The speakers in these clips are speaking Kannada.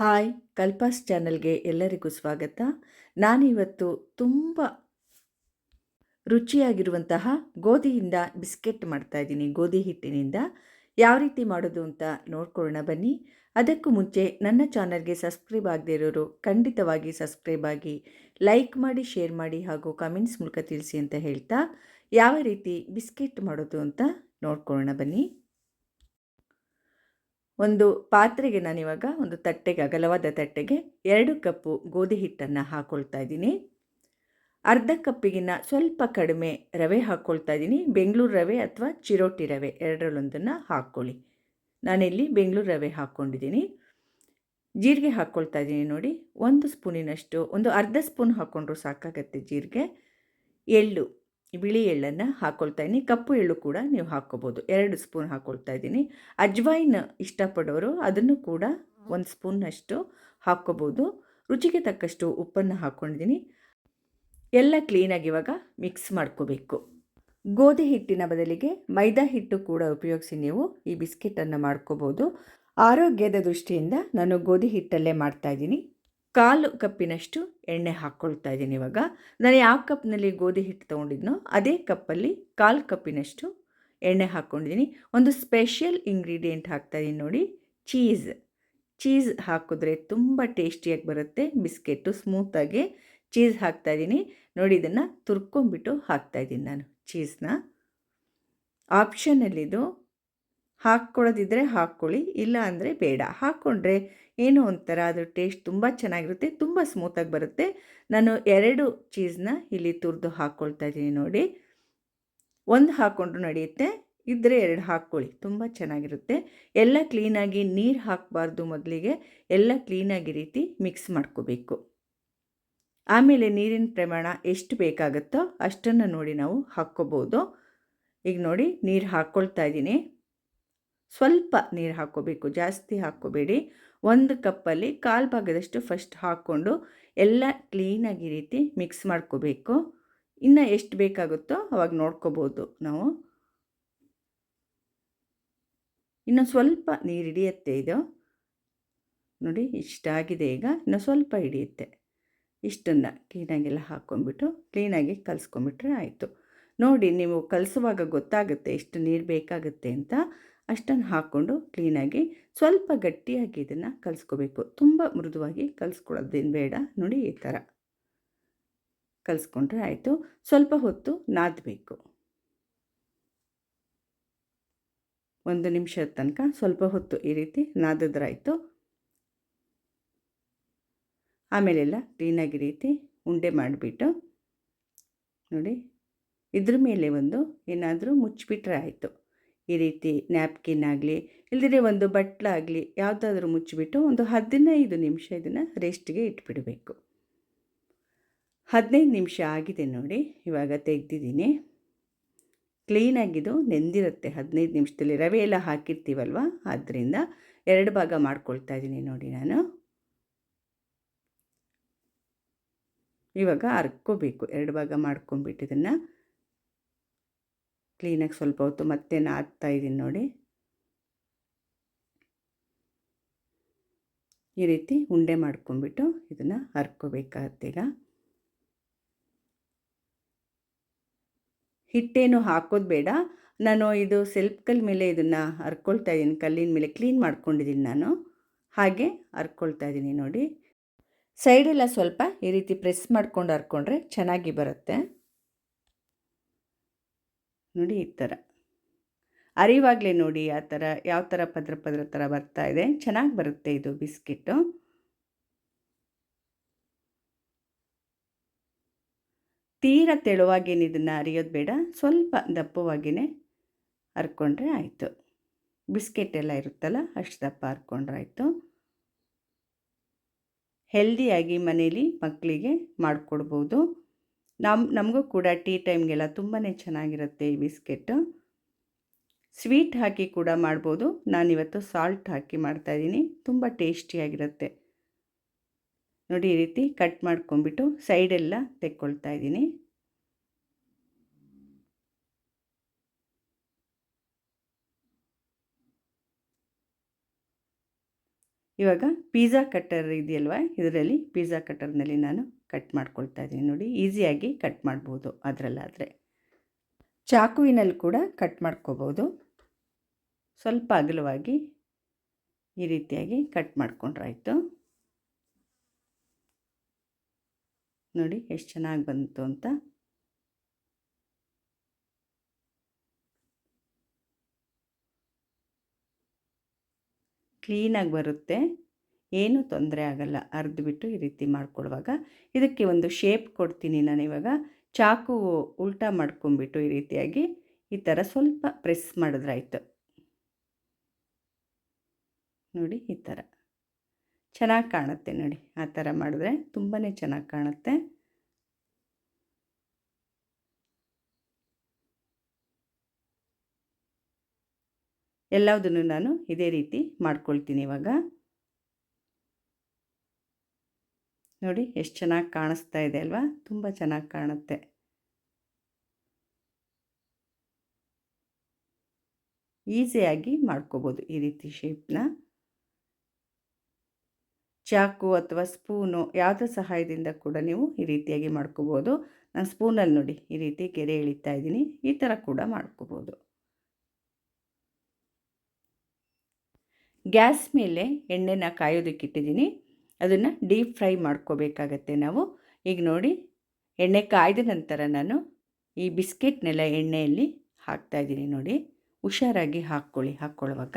ಹಾಯ್, ಕಲ್ಪಾಸ್ ಚಾನಲ್ಗೆ ಎಲ್ಲರಿಗೂ ಸ್ವಾಗತ. ನಾನಿವತ್ತು ತುಂಬ ರುಚಿಯಾಗಿರುವಂತಹ ಗೋಧಿಯಿಂದ ಬಿಸ್ಕೆಟ್ ಮಾಡ್ತಾ ಇದ್ದೀನಿ, ಗೋಧಿ ಹಿಟ್ಟಿನಿಂದ. ಯಾವ ರೀತಿ ಮಾಡೋದು ಅಂತ ನೋಡ್ಕೊಳ್ಳೋಣ ಬನ್ನಿ. ಅದಕ್ಕೂ ಮುಂಚೆ ನನ್ನ ಚಾನಲ್ಗೆ ಸಬ್ಸ್ಕ್ರೈಬ್ ಆಗದೇ ಇರೋರು ಖಂಡಿತವಾಗಿ ಸಬ್ಸ್ಕ್ರೈಬ್ ಆಗಿ ಲೈಕ್ ಮಾಡಿ, ಶೇರ್ ಮಾಡಿ ಹಾಗೂ ಕಮೆಂಟ್ಸ್ ಮೂಲಕ ತಿಳಿಸಿ ಅಂತ ಹೇಳ್ತಾ, ಯಾವ ರೀತಿ ಬಿಸ್ಕೆಟ್ ಮಾಡೋದು ಅಂತ ನೋಡ್ಕೊಳ್ಳೋಣ ಬನ್ನಿ. ಒಂದು ಪಾತ್ರೆಗೆ ನಾನಿವಾಗ ಒಂದು ತಟ್ಟೆಗೆ, ಅಗಲವಾದ ತಟ್ಟೆಗೆ ಎರಡು ಕಪ್ಪು ಗೋಧಿ ಹಿಟ್ಟನ್ನು ಹಾಕ್ಕೊಳ್ತಾ ಇದ್ದೀನಿ. ಅರ್ಧ ಕಪ್ಪಿಗಿನ್ನ ಸ್ವಲ್ಪ ಕಡಿಮೆ ರವೆ ಹಾಕ್ಕೊಳ್ತಾ ಇದ್ದೀನಿ. ಬೆಂಗಳೂರು ರವೆ ಅಥವಾ ಚಿರೋಟಿ ರವೆ ಎರಡರಲ್ಲೊಂದನ್ನು ಹಾಕ್ಕೊಳ್ಳಿ. ನಾನಿಲ್ಲಿ ಬೆಂಗಳೂರು ರವೆ ಹಾಕ್ಕೊಂಡಿದ್ದೀನಿ. ಜೀರಿಗೆ ಹಾಕ್ಕೊಳ್ತಾ ಇದ್ದೀನಿ ನೋಡಿ. ಒಂದು ಸ್ಪೂನಿನಷ್ಟು, ಒಂದು ಅರ್ಧ ಸ್ಪೂನ್ ಹಾಕ್ಕೊಂಡ್ರು ಸಾಕಾಗತ್ತೆ ಜೀರಿಗೆ. ಎಳ್ಳು ಬಿಳಿ ಎಳ್ಳನ್ನು ಹಾಕ್ಕೊಳ್ತಾ ಇದ್ದೀನಿ. ಕಪ್ಪು ಎಳ್ಳು ಕೂಡ ನೀವು ಹಾಕ್ಕೋಬೋದು. ಎರಡು ಸ್ಪೂನ್ ಹಾಕ್ಕೊಳ್ತಾ ಇದ್ದೀನಿ. ಅಜ್ವೈನ್ ಇಷ್ಟಪಡೋರು ಅದನ್ನು ಕೂಡ ಒಂದು ಸ್ಪೂನ್ನಷ್ಟು ಹಾಕ್ಕೋಬೋದು. ರುಚಿಗೆ ತಕ್ಕಷ್ಟು ಉಪ್ಪನ್ನು ಹಾಕ್ಕೊಂಡಿದ್ದೀನಿ ಎಲ್ಲ ಕ್ಲೀನಾಗಿ ಇವಾಗ ಮಿಕ್ಸ್ ಮಾಡ್ಕೋಬೇಕು. ಗೋಧಿ ಹಿಟ್ಟಿನ ಬದಲಿಗೆ ಮೈದಾ ಹಿಟ್ಟು ಕೂಡ ಉಪಯೋಗಿಸಿ ನೀವು ಈ ಬಿಸ್ಕೆಟನ್ನು ಮಾಡ್ಕೋಬೋದು. ಆರೋಗ್ಯದ ದೃಷ್ಟಿಯಿಂದ ನಾನು ಗೋಧಿ ಹಿಟ್ಟಲ್ಲೇ ಮಾಡ್ತಾಯಿದ್ದೀನಿ ಕಾಲು ಕಪ್ಪಿನಷ್ಟು ಎಣ್ಣೆ ಹಾಕ್ಕೊಳ್ತಾ ಇದ್ದೀನಿ ಇವಾಗ. ನಾನು ಯಾವ ಕಪ್ನಲ್ಲಿ ಗೋಧಿ ಹಿಟ್ಟು ತೊಗೊಂಡಿದ್ನೋ ಅದೇ ಕಪ್ಪಲ್ಲಿ ಕಾಲು ಕಪ್ಪಿನಷ್ಟು ಎಣ್ಣೆ ಹಾಕ್ಕೊಂಡಿದ್ದೀನಿ ಒಂದು ಸ್ಪೆಷಲ್ ಇಂಗ್ರೀಡಿಯೆಂಟ್ ಹಾಕ್ತಾಯಿದ್ದೀನಿ ನೋಡಿ, ಚೀಸ್. ಚೀಸ್ ಹಾಕಿದ್ರೆ ತುಂಬ ಟೇಸ್ಟಿಯಾಗಿ ಬರುತ್ತೆ ಬಿಸ್ಕೆಟ್ಟು ಸ್ಮೂತಾಗಿ ಚೀಸ್ ಹಾಕ್ತಾಯಿದ್ದೀನಿ ನೋಡಿ, ಇದನ್ನು ತುರ್ಕೊಂಬಿಟ್ಟು ಹಾಕ್ತಾಯಿದ್ದೀನಿ ನಾನು ಚೀಸ್ನ. ಆಪ್ಷನಲ್ಲಿದು ಹಾಕ್ಕೊಳ್ಳೋದಿದ್ದರೆ ಹಾಕ್ಕೊಳ್ಳಿ, ಇಲ್ಲ ಅಂದರೆ ಬೇಡ. ಹಾಕ್ಕೊಂಡ್ರೆ ಏನೋ ಒಂಥರ ಅದ್ರ ಟೇಸ್ಟ್ ತುಂಬ ಚೆನ್ನಾಗಿರುತ್ತೆ, ತುಂಬ ಸ್ಮೂತಾಗಿ ಬರುತ್ತೆ. ನಾನು ಎರಡು ಚೀಸ್ನ ಇಲ್ಲಿ ತುರಿದು ಹಾಕ್ಕೊಳ್ತಾ ಇದ್ದೀನಿ ನೋಡಿ. ಒಂದು ಹಾಕ್ಕೊಂಡ್ರು ನಡೆಯುತ್ತೆ ಇದ್ದರೆ ಎರಡು ಹಾಕ್ಕೊಳ್ಳಿ, ತುಂಬ ಚೆನ್ನಾಗಿರುತ್ತೆ. ಎಲ್ಲ ಕ್ಲೀನಾಗಿ ನೀರು ಹಾಕಬಾರ್ದು ಮೊದಲಿಗೆ, ಎಲ್ಲ ಕ್ಲೀನಾಗಿ ರೀತಿ ಮಿಕ್ಸ್ ಮಾಡ್ಕೋಬೇಕು. ಆಮೇಲೆ ನೀರಿನ ಪ್ರಮಾಣ ಎಷ್ಟು ಬೇಕಾಗುತ್ತೋ ಅಷ್ಟನ್ನು ನೋಡಿ ನಾವು ಹಾಕ್ಕೋಬೋದು. ಈಗ ನೋಡಿ, ನೀರು ಹಾಕ್ಕೊಳ್ತಾ ಇದ್ದೀನಿ. ಸ್ವಲ್ಪ ನೀರು ಹಾಕ್ಕೋಬೇಕು, ಜಾಸ್ತಿ ಹಾಕ್ಕೋಬೇಡಿ. ಒಂದು ಕಪ್ಪಲ್ಲಿ ಕಾಲು ಭಾಗದಷ್ಟು ಫಸ್ಟ್ ಹಾಕ್ಕೊಂಡು ಎಲ್ಲ ಕ್ಲೀನಾಗಿ ರೀತಿ ಮಿಕ್ಸ್ ಮಾಡ್ಕೋಬೇಕು. ಇನ್ನು ಎಷ್ಟು ಬೇಕಾಗುತ್ತೋ ಅವಾಗ ನೋಡ್ಕೋಬೋದು ನಾವು. ಇನ್ನು ಸ್ವಲ್ಪ ನೀರು ಹಿಡಿಯುತ್ತೆ ಇದು. ನೋಡಿ ಇಷ್ಟಾಗಿದೆ ಈಗ, ಇನ್ನು ಸ್ವಲ್ಪ ಹಿಡಿಯುತ್ತೆ. ಇಷ್ಟನ್ನು ಕ್ಲೀನಾಗೆಲ್ಲ ಹಾಕ್ಕೊಂಡ್ಬಿಟ್ಟು ಕ್ಲೀನಾಗಿ ಕಲಿಸ್ಕೊಂಬಿಟ್ರೆ ಆಯಿತು. ನೋಡಿ ನೀವು ಕಲಿಸುವಾಗ ಗೊತ್ತಾಗುತ್ತೆ ಎಷ್ಟು ನೀರು ಬೇಕಾಗುತ್ತೆ ಅಂತ. ಅಷ್ಟನ್ನು ಹಾಕ್ಕೊಂಡು ಕ್ಲೀನಾಗಿ ಸ್ವಲ್ಪ ಗಟ್ಟಿಯಾಗಿ ಇದನ್ನು ಕಲಿಸ್ಕೋಬೇಕು. ತುಂಬ ಮೃದುವಾಗಿ ಕಲಿಸ್ಕೊಳ್ಳೋದೇನು ಬೇಡ. ನೋಡಿ ಈ ಥರ ಕಲಿಸ್ಕೊಂಡ್ರೆ ಆಯಿತು. ಸ್ವಲ್ಪ ಹೊತ್ತು ನಾದಬೇಕು. ಒಂದು ನಿಮಿಷದ ತನಕ ಸ್ವಲ್ಪ ಹೊತ್ತು ಈ ರೀತಿ ನಾದಿದ್ರಾಯಿತು. ಆಮೇಲೆಲ್ಲ ಕ್ಲೀನಾಗಿ ರೀತಿ ಉಂಡೆ ಮಾಡಿಬಿಟ್ಟು ನೋಡಿ ಇದ್ರ ಮೇಲೆ ಒಂದು ಏನಾದರೂ ಮುಚ್ಚಿಬಿಟ್ರೆ ಆಯಿತು. ಈ ರೀತಿ ನ್ಯಾಪ್ಕಿನ್ ಆಗಲಿ ಇಲ್ಲದಿದ್ರೆ ಒಂದು ಬಟ್ಲಾಗಲಿ ಯಾವುದಾದ್ರೂ ಮುಚ್ಚಿಬಿಟ್ಟು ಒಂದು ಹದಿನೈದು ನಿಮಿಷ ಇದನ್ನು ರೆಸ್ಟ್ಗೆ ಇಟ್ಬಿಡಬೇಕು. ಹದಿನೈದು ನಿಮಿಷ ಆಗಿದೆ ನೋಡಿ, ಇವಾಗ ತೆಗೆದಿದ್ದೀನಿ. ಕ್ಲೀನಾಗಿದ್ದು ನೆಂದಿರುತ್ತೆ, ಹದಿನೈದು ನಿಮಿಷದಲ್ಲಿ ರವೆ ಎಲ್ಲ ಹಾಕಿರ್ತೀವಲ್ವ? ಆದ್ದರಿಂದ ಎರಡು ಭಾಗ ಮಾಡ್ಕೊಳ್ತಾ ಇದ್ದೀನಿ ನೋಡಿ ನಾನು. ಇವಾಗ ಅರ್ಕೋಬೇಕು, ಎರಡು ಭಾಗ ಮಾಡ್ಕೊಂಬಿಟ್ಟು ಇದನ್ನು. ಕ್ಲೀನಾಗಿ ಸ್ವಲ್ಪ ಹೊತ್ತು ಮತ್ತೆ ನಾದ್ತಾ ಇದ್ದೀನಿ ನೋಡಿ. ಈ ರೀತಿ ಉಂಡೆ ಮಾಡ್ಕೊಂಬಿಟ್ಟು ಇದನ್ನು ಹರ್ಕೋಬೇಕಾಗತ್ತೀಗ ಹಿಟ್ಟೇನು ಹಾಕೋದು ಬೇಡ. ನಾನು ಇದು ಸೆಲ್ಫ್ ಕಲ್ ಮೇಲೆ ಇದನ್ನು ಹರ್ಕೊಳ್ತಾ ಇದ್ದೀನಿ, ಕಲ್ಲಿನ ಮೇಲೆ ಕ್ಲೀನ್ ಮಾಡ್ಕೊಂಡಿದ್ದೀನಿ ನಾನು. ಹಾಗೆ ಹರ್ಕೊಳ್ತಾ ಇದ್ದೀನಿ ನೋಡಿ. ಸೈಡೆಲ್ಲ ಸ್ವಲ್ಪ ಈ ರೀತಿ ಪ್ರೆಸ್ ಮಾಡ್ಕೊಂಡು ಹರ್ಕೊಂಡ್ರೆ ಚೆನ್ನಾಗಿ ಬರುತ್ತೆ. ನೋಡಿ ಈ ಥರ. ಅರಿವಾಗಲೇ ನೋಡಿ ಆ ಥರ ಯಾವ ಥರ ಪದ್ರ ಪದ್ರ ಥರ ಬರ್ತಾ ಇದೆ. ಚೆನ್ನಾಗಿ ಬರುತ್ತೆ ಇದು ಬಿಸ್ಕಿಟ್ಟು. ತೀರ ತೆಳುವಾಗೇನು ಇದನ್ನು ಅರಿಯೋದು ಬೇಡ. ಸ್ವಲ್ಪ ದಪ್ಪವಾಗಿಯೇ ಹರ್ಕೊಂಡ್ರೆ ಆಯಿತು. ಬಿಸ್ಕೆಟ್ ಎಲ್ಲ ಇರುತ್ತಲ್ಲ ಅಷ್ಟು ದಪ್ಪ ಹರ್ಕೊಂಡ್ರೆ ಆಯಿತು. ಹೆಲ್ದಿಯಾಗಿ ಮನೇಲಿ ಮಕ್ಕಳಿಗೆ ಮಾಡಿಕೊಡ್ಬೋದು. ನಮ್ಮ ನಮಗೂ ಕೂಡ ಟೀ ಟೈಮ್ಗೆಲ್ಲ ತುಂಬಾ ಚೆನ್ನಾಗಿರುತ್ತೆ ಈ ಬಿಸ್ಕೆಟ್. ಸ್ವೀಟ್ ಹಾಕಿ ಕೂಡ ಮಾಡ್ಬೋದು. ನಾನಿವತ್ತು ಸಾಲ್ಟ್ ಹಾಕಿ ಮಾಡ್ತಾಯಿದ್ದೀನಿ ತುಂಬ ಟೇಸ್ಟಿಯಾಗಿರುತ್ತೆ. ನೋಡಿ ಈ ರೀತಿ ಕಟ್ ಮಾಡ್ಕೊಂಬಿಟ್ಟು ಸೈಡೆಲ್ಲ ತೆಕ್ಕೊಳ್ತಾ ಇದ್ದೀನಿ. ಇವಾಗ ಪಿಜ್ಜಾ ಕಟ್ಟರ್ ಇದೆಯಲ್ವ? ಇದರಲ್ಲಿ ಪಿಜ್ಜಾ ಕಟ್ಟರ್ನಲ್ಲಿ ನಾನು ಕಟ್ ಮಾಡ್ಕೊಳ್ತಾ ಇದ್ದೀನಿ ನೋಡಿ. ಈಸಿಯಾಗಿ ಕಟ್ ಮಾಡ್ಬೋದು ಅದರಲ್ಲಾದರೆ. ಚಾಕುವಿನಲ್ಲಿ ಕೂಡ ಕಟ್ ಮಾಡ್ಕೋಬೋದು. ಸ್ವಲ್ಪ ಅಗಲವಾಗಿ ಈ ರೀತಿಯಾಗಿ ಕಟ್ ಮಾಡಿಕೊಂಡ್ರಾಯಿತು. ನೋಡಿ, ಎಷ್ಟು ಚೆನ್ನಾಗಿ ಬಂತು ಅಂತ. ಕ್ಲೀನಾಗಿ ಬರುತ್ತೆ. ಏನೂ ತೊಂದರೆ ಆಗಲ್ಲ. ಅರ್ದ್ಬಿಟ್ಟು ಈ ರೀತಿ ಮಾಡ್ಕೊಳ್ಳುವಾಗ. ಇದಕ್ಕೆ ಒಂದು ಶೇಪ್ ಕೊಡ್ತೀನಿ ನಾನು ಇವಾಗ. ಚಾಕು ಉಲ್ಟಾ ಮಾಡ್ಕೊಂಬಿಟ್ಟು ಈ ರೀತಿಯಾಗಿ ಈ ಥರ ಸ್ವಲ್ಪ ಪ್ರೆಸ್ ಮಾಡಿದ್ರಾಯ್ತು. ನೋಡಿ ಈ ಥರ. ಚೆನ್ನಾಗಿ ಕಾಣುತ್ತೆ ನೋಡಿ ಆ ಥರ ಮಾಡಿದ್ರೆ ತುಂಬಾ ಚೆನ್ನಾಗಿ ಕಾಣುತ್ತೆ. ಎಲ್ಲದನ್ನು ನಾನು ಇದೇ ರೀತಿ ಮಾಡ್ಕೊಳ್ತೀನಿ ಇವಾಗ. ನೋಡಿ, ಎಷ್ಟು ಚೆನ್ನಾಗಿ ಕಾಣಿಸ್ತಾ ಇದೆ ಅಲ್ವಾ? ತುಂಬ ಚೆನ್ನಾಗಿ ಕಾಣುತ್ತೆ. ಈಸಿಯಾಗಿ ಮಾಡ್ಕೋಬೋದು ಈ ರೀತಿ ಶೇಪ್ನ. ಚಾಕು ಅಥವಾ ಸ್ಪೂನು ಯಾವುದೇ ಸಹಾಯದಿಂದ ಕೂಡ ನೀವು ಈ ರೀತಿಯಾಗಿ ಮಾಡ್ಕೋಬೋದು. ನಾನು ಸ್ಪೂನಲ್ಲಿ ನೋಡಿ, ಈ ರೀತಿ ಕೆರೆ ಎಳಿತಾ ಇದ್ದೀನಿ. ಈ ಥರ ಕೂಡ ಮಾಡ್ಕೋಬೋದು. ಗ್ಯಾಸ್ ಮೇಲೆ ಎಣ್ಣೆನ ಕಾಯೋದಕ್ಕಿಟ್ಟಿದ್ದೀನಿ. ಅದನ್ನು ಡೀಪ್ ಫ್ರೈ ಮಾಡ್ಕೋಬೇಕಾಗತ್ತೆ ನಾವು. ಈಗ ನೋಡಿ, ಎಣ್ಣೆ ಕಾಯ್ದ ನಂತರ ನಾನು ಈ ಬಿಸ್ಕೆಟ್ನೆಲ್ಲ ಎಣ್ಣೆಯಲ್ಲಿ ಹಾಕ್ತಾಯಿದ್ದೀನಿ ನೋಡಿ. ಹುಷಾರಾಗಿ ಹಾಕ್ಕೊಳ್ಳಿ ಹಾಕ್ಕೊಳ್ಳುವಾಗ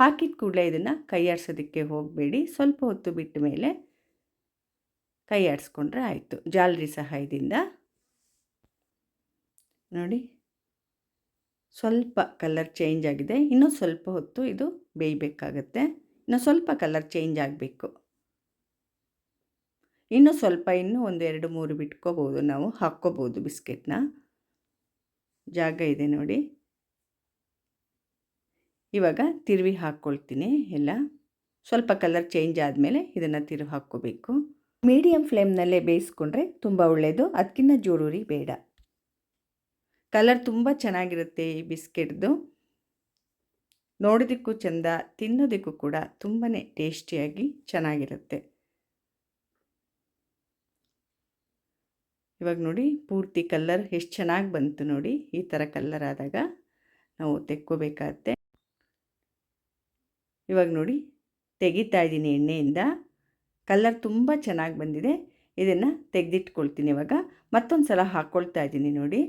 ಹಾಕಿದ ಕೂಡಲೇ ಇದನ್ನು ಕೈ ಆಡಿಸೋದಕ್ಕೆ ಹೋಗಬೇಡಿ. ಸ್ವಲ್ಪ ಹೊತ್ತು ಬಿಟ್ಟ ಮೇಲೆ ಕೈಯಾಡಿಸ್ಕೊಂಡ್ರೆ ಆಯಿತು. ಜಾಲರಿ ಸಹಾಯದಿಂದ. ನೋಡಿ ಸ್ವಲ್ಪ ಕಲರ್ ಚೇಂಜ್ ಆಗಿದೆ. ಇನ್ನೂ ಸ್ವಲ್ಪ ಹೊತ್ತು ಇದು ಬೇಯಬೇಕಾಗತ್ತೆ. ಇನ್ನು ಸ್ವಲ್ಪ ಕಲರ್ ಚೇಂಜ್ ಆಗಬೇಕು. ಇನ್ನೂ ಸ್ವಲ್ಪ ಇನ್ನೂ ಒಂದು ಎರಡು ಮೂರು ಬಿಟ್ಕೋಬೋದು ನಾವು. ಹಾಕ್ಕೋಬೋದು ಬಿಸ್ಕೆಟ್ನ. ಜಾಗ ಇದೆ ನೋಡಿ. ಇವಾಗ ತಿರುವಿ ಹಾಕ್ಕೊಳ್ತೀನಿ ಎಲ್ಲ. ಸ್ವಲ್ಪ ಕಲರ್ ಚೇಂಜ್ ಆದಮೇಲೆ ಇದನ್ನು ತಿರುವಿ ಹಾಕ್ಕೋಬೇಕು. ಮೀಡಿಯಮ್ ಫ್ಲೇಮ್ನಲ್ಲೇ ಬೇಯಿಸ್ಕೊಂಡ್ರೆ ತುಂಬ ಒಳ್ಳೆಯದು ಅದಕ್ಕಿಂತ ಜೋರೂರಿ ಬೇಡ. ಕಲರ್ ತುಂಬ ಚೆನ್ನಾಗಿರುತ್ತೆ ಈ ಬಿಸ್ಕೆಟ್ದು. ನೋಡೋದಕ್ಕೂ ಚೆಂದ, ತಿನ್ನೋದಕ್ಕೂ ಕೂಡ ತುಂಬಾ ಟೇಸ್ಟಿಯಾಗಿ ಚೆನ್ನಾಗಿರುತ್ತೆ. ಇವಾಗ ನೋಡಿ ಪೂರ್ತಿ ಕಲ್ಲರ್ ಎಷ್ಟು ಚೆನ್ನಾಗಿ ಬಂತು ನೋಡಿ, ಈ ಥರ ಕಲ್ಲರ್ ಆದಾಗ ನಾವು ತೆಕ್ಕೋಬೇಕಾಗತ್ತೆ. ಇವಾಗ ನೋಡಿ ತೆಗಿತಾ ಇದ್ದೀನಿ ಎಣ್ಣೆಯಿಂದ. ಕಲ್ಲರ್ ತುಂಬ ಚೆನ್ನಾಗಿ ಬಂದಿದೆ. ಇದನ್ನು ತೆಗೆದಿಟ್ಕೊಳ್ತೀನಿ ಇವಾಗ. ಮತ್ತೊಂದು ಸಲ ಹಾಕ್ಕೊಳ್ತಾ ಇದ್ದೀನಿ ನೋಡಿ.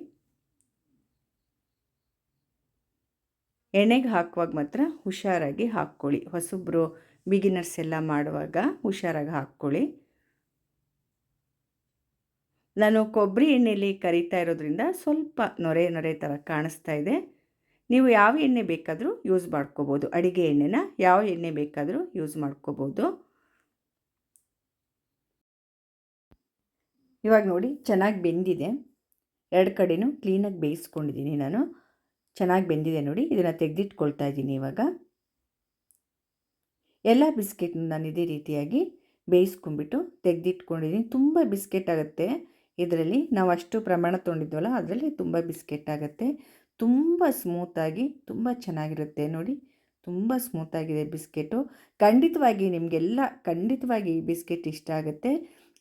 ಎಣ್ಣೆಗೆ ಹಾಕುವಾಗ ಮಾತ್ರ ಹುಷಾರಾಗಿ ಹಾಕ್ಕೊಳ್ಳಿ. ಹೊಸಬ್ರು ಬಿಗಿನರ್ಸ್ ಎಲ್ಲ ಮಾಡುವಾಗ ಹುಷಾರಾಗಿ ಹಾಕ್ಕೊಳ್ಳಿ. ನಾನು ಕೊಬ್ಬರಿ ಎಣ್ಣೆಯಲ್ಲಿ ಕರಿತಾ ಇರೋದ್ರಿಂದ ಸ್ವಲ್ಪ ನೊರೆ ನೊರೆ ಥರ ಕಾಣಿಸ್ತಾ ಇದೆ. ನೀವು ಯಾವ ಎಣ್ಣೆ ಬೇಕಾದರೂ ಯೂಸ್ ಮಾಡ್ಕೋಬೋದು. ಅಡುಗೆ ಎಣ್ಣೆನ ಯಾವ ಎಣ್ಣೆ ಬೇಕಾದರೂ ಯೂಸ್ ಮಾಡ್ಕೋಬೋದು. ಇವಾಗ ನೋಡಿ ಚೆನ್ನಾಗಿ ಬೆಂದಿದೆ. ಎರಡು ಕಡೆನೂ ಕ್ಲೀನಾಗಿ ಬೇಯಿಸ್ಕೊಂಡಿದ್ದೀನಿ ನಾನು. ಚೆನ್ನಾಗಿ ಬೆಂದಿದೆ ನೋಡಿ, ಇದನ್ನು ತೆಗೆದಿಟ್ಕೊಳ್ತಾ ಇದ್ದೀನಿ ಇವಾಗ. ಎಲ್ಲ ಬಿಸ್ಕೆಟ್ನ ನಾನು ಇದೇ ರೀತಿಯಾಗಿ ಬೇಯಿಸ್ಕೊಂಡ್ಬಿಟ್ಟು ತೆಗೆದಿಟ್ಕೊಂಡಿದ್ದೀನಿ. ತುಂಬ ಬಿಸ್ಕೆಟ್ ಆಗುತ್ತೆ ಇದರಲ್ಲಿ. ನಾವು ಅಷ್ಟು ಪ್ರಮಾಣ ತೊಗೊಂಡಿದ್ವಲ್ಲ, ಅದರಲ್ಲಿ ತುಂಬ ಬಿಸ್ಕೆಟ್ ಆಗುತ್ತೆ. ತುಂಬ ಸ್ಮೂತಾಗಿ ತುಂಬ ಚೆನ್ನಾಗಿರುತ್ತೆ ನೋಡಿ. ತುಂಬ ಸ್ಮೂತಾಗಿದೆ ಬಿಸ್ಕೆಟು. ಖಂಡಿತವಾಗಿ ನಿಮಗೆಲ್ಲ, ಖಂಡಿತವಾಗಿ ಈ ಬಿಸ್ಕೆಟ್ ಇಷ್ಟ ಆಗುತ್ತೆ.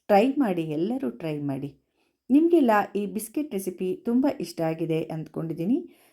ಟ್ರೈ ಮಾಡಿ, ಎಲ್ಲರೂ ಟ್ರೈ ಮಾಡಿ. ನಿಮಗೆಲ್ಲ ಈ ಬಿಸ್ಕೆಟ್ ರೆಸಿಪಿ ತುಂಬ ಇಷ್ಟ ಆಗಿದೆ ಅಂದ್ಕೊಂಡಿದ್ದೀನಿ.